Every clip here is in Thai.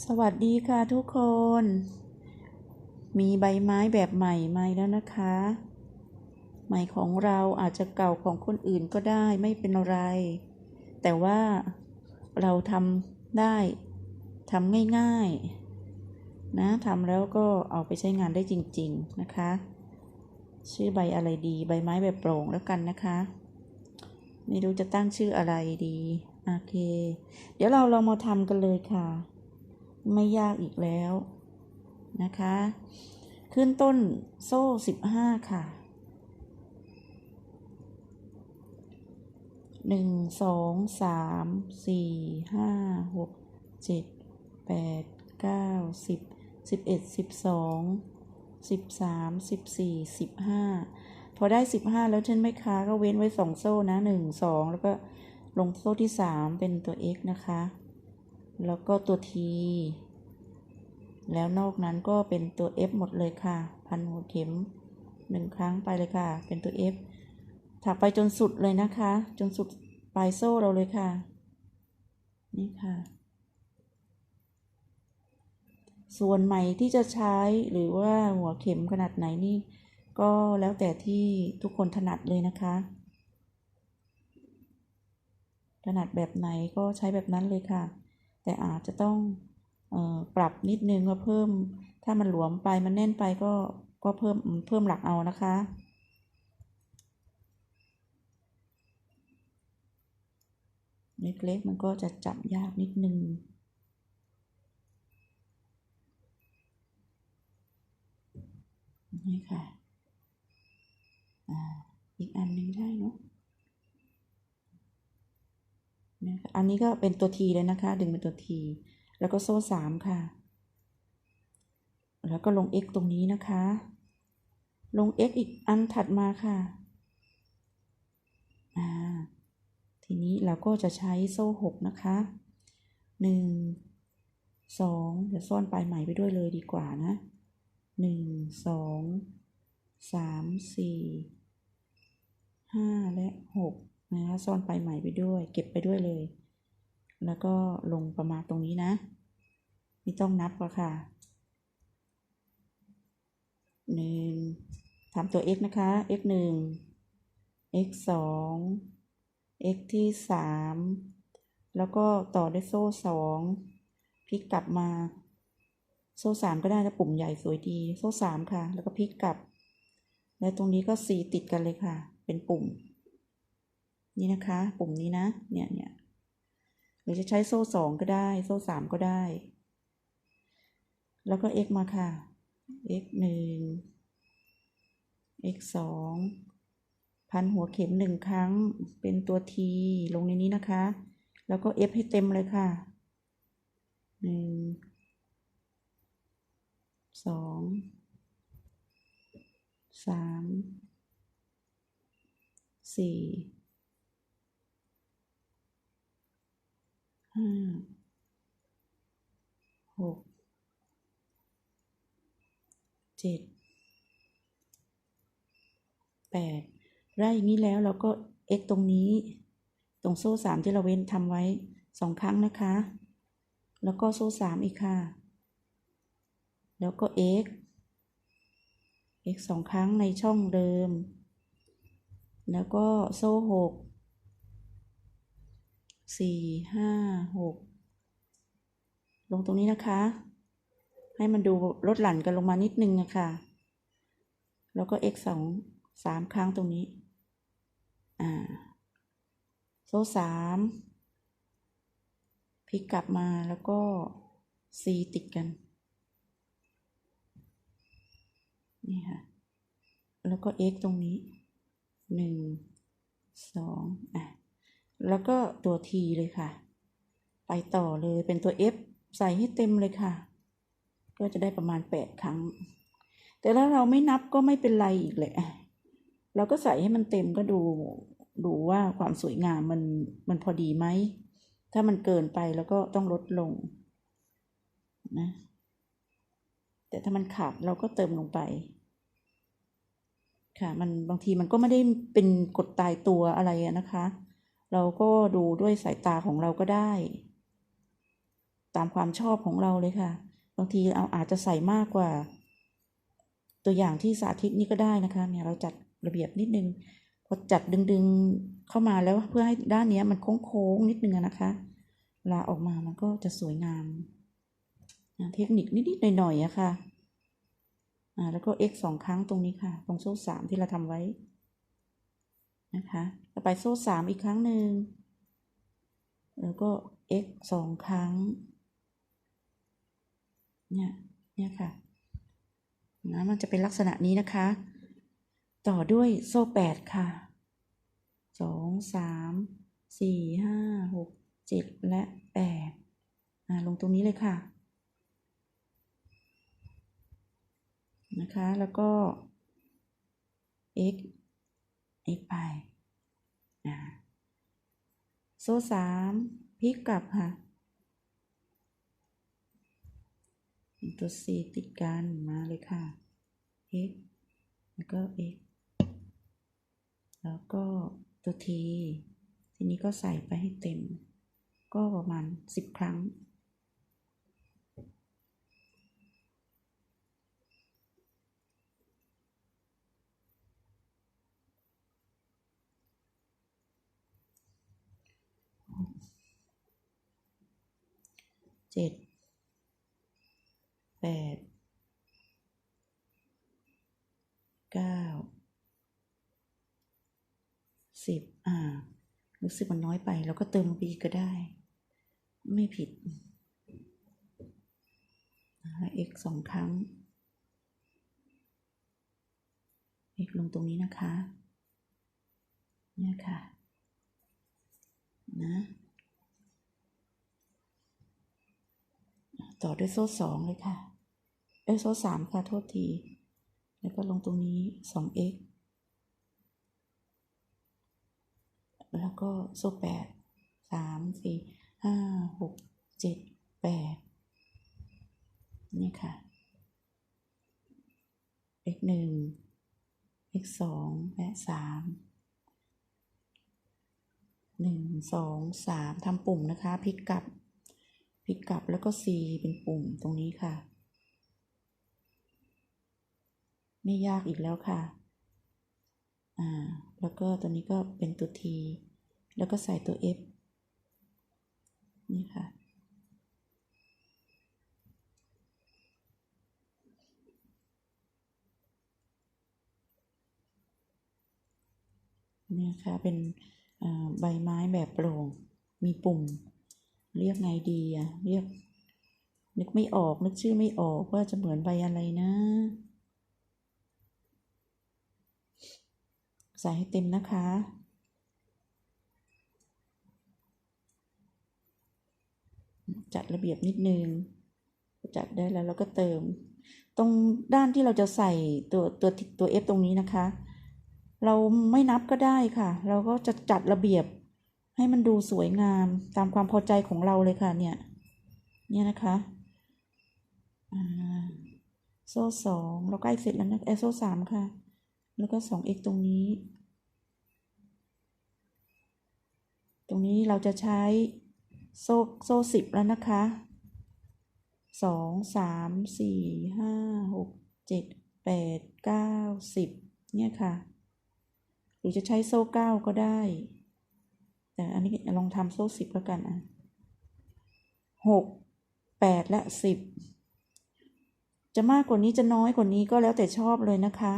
สวัสดีค่ะทุกคน มีใบไม้แบบใหม่มาแล้วนะคะ ใหม่ของเราอาจจะเก่าของคนอื่นก็ได้ไม่เป็นไร แต่ว่าเราทำได้ทำง่ายๆ นะทำแล้วก็เอาไปใช้งานได้จริง ๆนะคะ ชื่อใบอะไรดีใบไม้แบบโปร่งแล้วกันนะคะ ไม่รู้จะตั้งชื่ออะไรดี โอเค เดี๋ยวเราเรามาทำกันเลยค่ะ ไม่ยากอีกแล้วนะคะ ขึ้นต้นโซ่สิบห้าค่ะหนึ่งสองสามสี่ห้าหกเจ็ดแปดเก้าสิบสิบเอ็ดสิบสองสิบสามสิบสี่สิบห้าพอได้สิบห้าแล้วใช่ไหมคะ ก็เว้นไว้สองโซ่นะหนึ่งสองแล้วก็ลงโซ่ที่สามเป็นตัว x นะคะ แล้วก็ตัว T แล้วนอกนั้นก็เป็นตัว F หมดเลยค่ะ พันหัวเข็มหนึ่งครั้งไปเลยค่ะ เป็นตัว F ถักไปจนสุดเลยนะคะ จนสุดปลายโซ่เราเลยค่ะ นี่ค่ะ ส่วนใหม่ที่จะใช้หรือว่าหัวเข็มขนาดไหนนี่ ก็แล้วแต่ที่ทุกคนถนัดเลยนะคะ ถนัดแบบไหนก็ใช้แบบนั้นเลยค่ะ แต่อาจจะต้องออปรับนิดนึงว่าเพิ่ม ถ้ามันหลวมไปมันแน่นไปก็ก็เพิ่มเพิ่มหลักเอานะคะ เล็กๆมันก็จะจับยากนิดนึงนี่ค่ะ อ่า อีกอันนึงได้เนาะ นะอันนี้ก็เป็นตัวทีเลยนะคะ ดึงเป็นตัวที แล้วก็โซ่สามค่ะ แล้วก็ลง x ตรงนี้นะคะ ลง x อีกอันถัดมาค่ะอ่าทีนี้เราก็จะใช้โซ่หกนะคะหนึ่งสองเดี๋ยวซ่อนปลายใหม่ไปด้วยเลยดีกว่านะหนึ่งสองสามสี่ห้าและหก นะคะซ่อนไปใหม่ไปด้วย เก็บไปด้วยเลย แล้วก็ลงประมาณตรงนี้นะ ไม่ต้องนับก็ค่ะหนึ่งทำตัว x นะคะ x หนึ่ง x สอง x ที่สามแล้วก็ต่อด้วยโซ่สองพลิกกลับมา โซ่สามก็ได้ถ้าปุ่มใหญ่สวยดี โซ่สามค่ะ แล้วก็พลิกกลับ แล้วตรงนี้ก็สีติดกันเลยค่ะ เป็นปุ่ม นี่นะคะ ปุ่มนี้นะ เนี่ยเนี่ยหรือจะใช้โซ่สองก็ได้ โซ่สามก็ได้ แล้วก็ x มาค่ะ x หนึ่ง x สองพันหัวเข็มหนึ่งครั้งเป็นตัว t ลงในนี้นะคะ แล้วก็ f ให้เต็มเลยค่ะหนึ่งสองสามสี่ ห้าหกเจ็ดแปดได้อย่างนี้แล้วเราก็ x ตรงนี้ ตรงโซ่สามที่เราเว้นทำไว้สองครั้งนะคะ แล้วก็โซ่สามอีกค่ะ แล้วก็ x x สองครั้งในช่องเดิม แล้วก็โซ่หก สี่ห้าหกลงตรงนี้นะคะ ให้มันดูลดหลั่นกันลงมานิดนึงนะคะ แล้วก็ x สองสามครั้งตรงนี้ อ่า โซ่สามพลิกกลับมาแล้วก็ c ติดกัน นี่ค่ะ แล้วก็ x ตรงนี้หนึ่งสองอะ แล้วก็ตัว t เลยค่ะ ไปต่อเลยเป็นตัว f ใส่ให้เต็มเลยค่ะ ก็จะได้ประมาณแปดครั้ง แต่ถ้าเราไม่นับก็ไม่เป็นไรอีกแหละ เราก็ใส่ให้มันเต็มก็ดูดูว่าความสวยงามมันมันพอดีไหม ถ้ามันเกินไปแล้วก็ต้องลดลงนะแต่ถ้ามันขาดเราก็เติมลงไป ค่ะ มันบางทีมันก็ไม่ได้เป็นกฎตายตัวอะไรนะคะ เราก็ดูด้วยสายตาของเราก็ได้ ตามความชอบของเราเลยค่ะ บางทีเอาอาจจะใส่มากกว่า ตัวอย่างที่สาธิตนี่ก็ได้นะคะเนี่ยเราจัดระเบียบนิดนึงพอจัดดึงๆเข้ามาแล้วเพื่อให้ด้านนี้มันโค้งๆนิดนึงนะคะเวลาออกมามันก็จะสวยงามเทคนิคนิดๆหน่อยๆอะค่ะอ่าแล้วก็ x สองครั้งตรงนี้ค่ะ ตรงโซ่สามที่เราทำไว้ นะคะต่อไปโซ่สามอีกครั้งหนึ่ง แล้วก็ x สองครั้ง เนี่ย เนี่ยค่ะนะมันจะเป็นลักษณะนี้นะคะ ต่อด้วยโซ่แปดค่ะสองสามสี่ห้าหกเจ็ดและแปดอ่าลงตรงนี้เลยค่ะ นะคะ แล้วก็ x x ไปอ่าโซ่สามพลิกกลับค่ะตัว c ติดกันมาเลยค่ะ x แล้วก็ x แล้วก็ตัว t ทีนี้ก็ใส่ไปให้เต็ม ก็ประมาณ 10 ครั้ง เจ็ดแปดเก้าสิบอ่า รู้สึกมันน้อยไปเราก็เติมลงไปอีก็ได้ ไม่ผิดแล้ว x สองครั้ง x ลงตรงนี้นะคะ เนี่ยค่ะ นะต่อด้วยโซ่สองเลยค่ะ เอ้ยโซ่สามค่ะ โทษที แล้วก็ลงตรงนี้สอง x แล้วก็โซ่แปดสามสี่ห้าหกเจ็ดแปดนี่ค่ะ x หนึ่ง x สองและสาม หนึ่งสองสามทำปุ่มนะคะพลิกกลับพลิกกลับแล้วก็ C เป็นปุ่มตรงนี้ค่ะ ไม่ยากอีกแล้วค่ะ อ่า แล้วก็ตัวนี้ก็เป็นตัว T แล้วก็ใส่ตัว F นี่ค่ะ เนี่ยค่ะ เป็น ใบไม้แบบโปร่ง มีปุ่ม เรียกไงดีอะเรียก นึกไม่ออก นึกชื่อไม่ออกว่าจะเหมือนใบอะไรนะ ใส่ให้เต็มนะคะจัดระเบียบนิดนึง จัดได้แล้วเราก็เติม ตรงด้านที่เราจะใส่ตัวตัวตัว F ตรงนี้นะคะ เราไม่นับก็ได้ค่ะ เราก็จะจัดระเบียบ ให้มันดูสวยงามตามความพอใจของเราเลยค่ะเนี่ย เนี่ยนะคะอ่าโซ่สองเราใกล้เสร็จแล้วนะเอโซ่สามค่ะ แล้วก็สอง x ตรงนี้ ตรงนี้เราจะใช้โซ่โซ่สิบแล้วนะคะสองสามสี่ห้าหกเจ็ดแปดเก้าสิบเนี่ยค่ะ หรือจะใช้โซ่เก้าก็ได้ แต่อันนี้ลองทำโซ่สิบแล้วกันอะหกแปดและสิบจะมากกว่านี้จะน้อยกว่านี้ก็แล้วแต่ชอบเลยนะคะ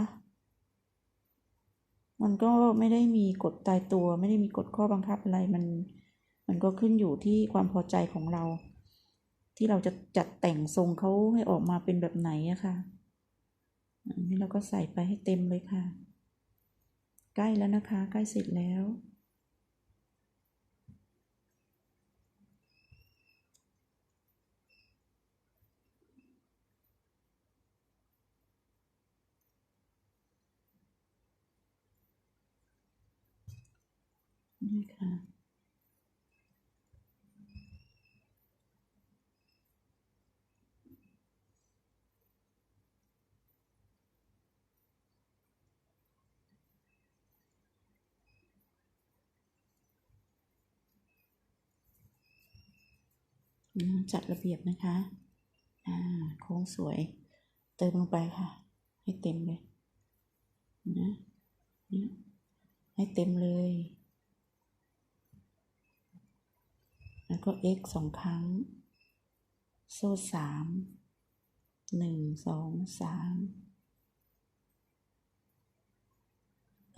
มันก็ไม่ได้มีกฎตายตัว ไม่ได้มีกฎข้อบังคับอะไรมัน มันก็ขึ้นอยู่ที่ความพอใจของเรา ที่เราจะจัดแต่งทรงเขาให้ออกมาเป็นแบบไหนอะค่ะนนี้เราก็ใส่ไปให้เต็มเลยค่ะ ใกล้แล้วนะคะ ใกล้เสร็จแล้ว นี่ค่ะ จัดระเบียบนะคะอ่าโค้งสวย เติมลงไปค่ะ ให้เต็มเลยนะนี่ให้เต็มเลย แล้วก็ x สองครั้ง โซ่สามหนึ่งสองสาม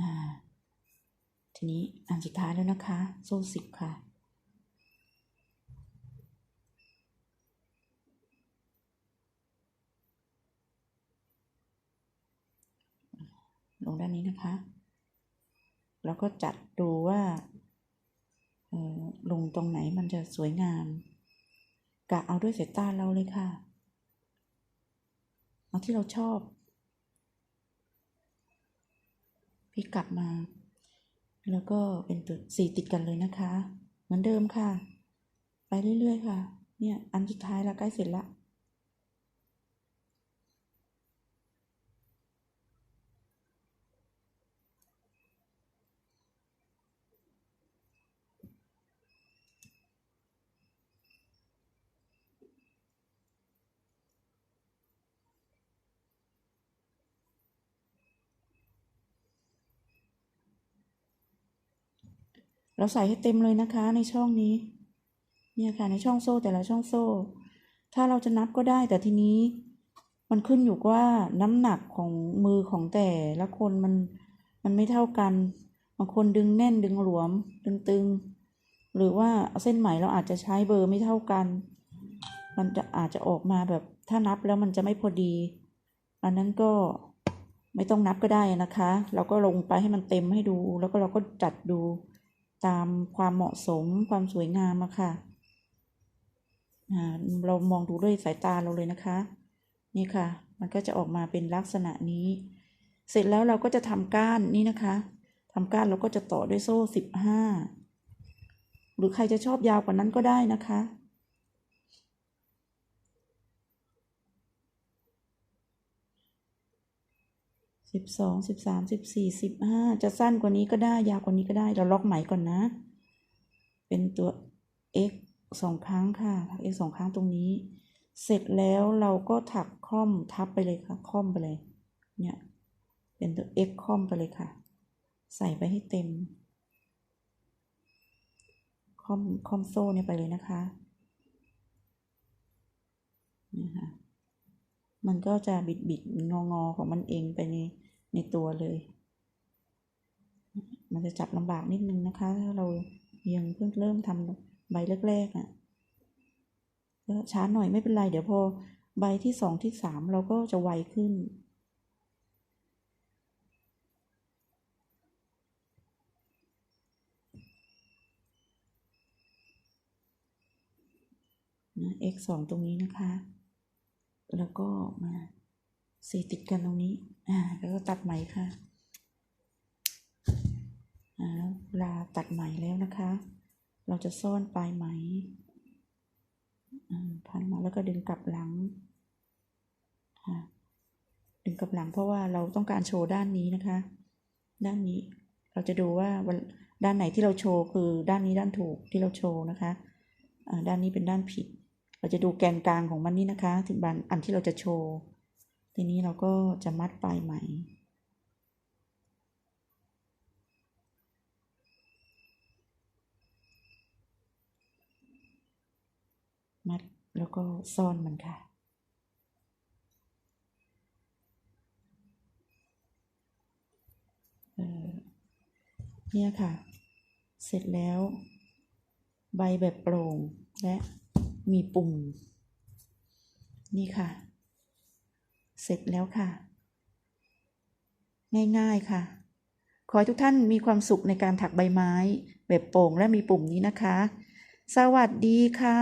อ่า ทีนี้อันสุดท้ายแล้วนะคะ โซ่สิบค่ะ ลงด้านนี้นะคะ แล้วก็จัดดูว่าลงตรงไหนมันจะสวยงาม กะเอาด้วยสายตาเราเลยค่ะ เอาที่เราชอบ พี่กลับมา แล้วก็เป็นตัวสีติดกันเลยนะคะ เหมือนเดิมค่ะ ไปเรื่อยๆค่ะ เนี่ย อันสุดท้ายแล้วใกล้เสร็จละ เราใส่ให้เต็มเลยนะคะในช่องนี้ เนี่ยค่ะในช่องโซ่แต่ละช่องโซ่ ถ้าเราจะนับก็ได้แต่ทีนี้ มันขึ้นอยู่ว่าน้ำหนักของมือของแต่ละคนมันมันไม่เท่ากันบางคนดึงแน่นดึงหลวมดึงตึงหรือว่าเส้นไหมเราอาจจะใช้เบอร์ไม่เท่ากัน มันจะอาจจะออกมาแบบถ้านับแล้วมันจะไม่พอดี อันนั้นก็ไม่ต้องนับก็ได้นะคะ เราก็ลงไปให้มันเต็มให้ดู แล้วก็เราก็จัดดู ตามความเหมาะสมความสวยงามอะค่ะเรามองดูด้วยสายตาเราเลยนะคะ นี่ค่ะ มันก็จะออกมาเป็นลักษณะนี้ เสร็จแล้วเราก็จะทำก้านนี่นะคะทำก้านเราก็จะต่อด้วยโซ่สิบห้าหรือใครจะชอบยาวกว่านั้นก็ได้นะคะ สิบสองสิบสามสิบสี่สิบห้าจะสั้นกว่านี้ก็ได้ยาวกว่านี้ก็ได้ เราล็อกไหมก่อนนะ เป็นตัว x สองครั้งค่ะถัก x สองครั้งตรงนี้ เสร็จแล้วเราก็ถักค่อมทับไปเลยค่ะ ค่อมไปเลย เนี่ย เป็นตัว x ค่อมไปเลยค่ะ ใส่ไปให้เต็ม ค่อมค่อมโซ่เนี่ยไปเลยนะคะนี่ค่ะ มันก็จะบิดบิดงองอของมันเองไปในในตัวเลย มันจะจับลำบากนิดนึงนะคะ ถ้าเรายังเพิ่งเริ่มทำใบแรกๆอะก็ช้าหน่อยไม่เป็นไร เดี๋ยวพอใบที่สองที่สามเราก็จะไวขึ้นนะ x สองตรงนี้นะคะ แล้วก็มาเสียติดกันตรงนี้ อ่า แล้วก็ตัดไหมค่ะ อ่าเวลาตัดไหมแล้วนะคะ เราจะซ่อนปลายไหม อ่า พันมาแล้วก็ดึงกลับหลัง ค่ะ ดึงกลับหลังเพราะว่าเราต้องการโชว์ด้านนี้นะคะ ด้านนี้ เราจะดูว่าด้านไหนที่เราโชว์คือด้านนี้ด้านถูกที่เราโชว์นะคะ อ่า ด้านนี้เป็นด้านผิด เราจะดูแกนกลางของมันนี่นะคะ ถึงบานอันที่เราจะโชว์ ทีนี้เราก็จะมัดปลายไหม มัดแล้วก็ซ่อนมันค่ะเออเนี่ยค่ะ เสร็จแล้ว ใบแบบโปร่งและ มีปุ่ม นี่ค่ะ เสร็จแล้วค่ะ ง่ายๆค่ะ ขอให้ทุกท่านมีความสุขในการถักใบไม้ แบบโป่งและมีปุ่มนี้นะคะ สวัสดีค่ะ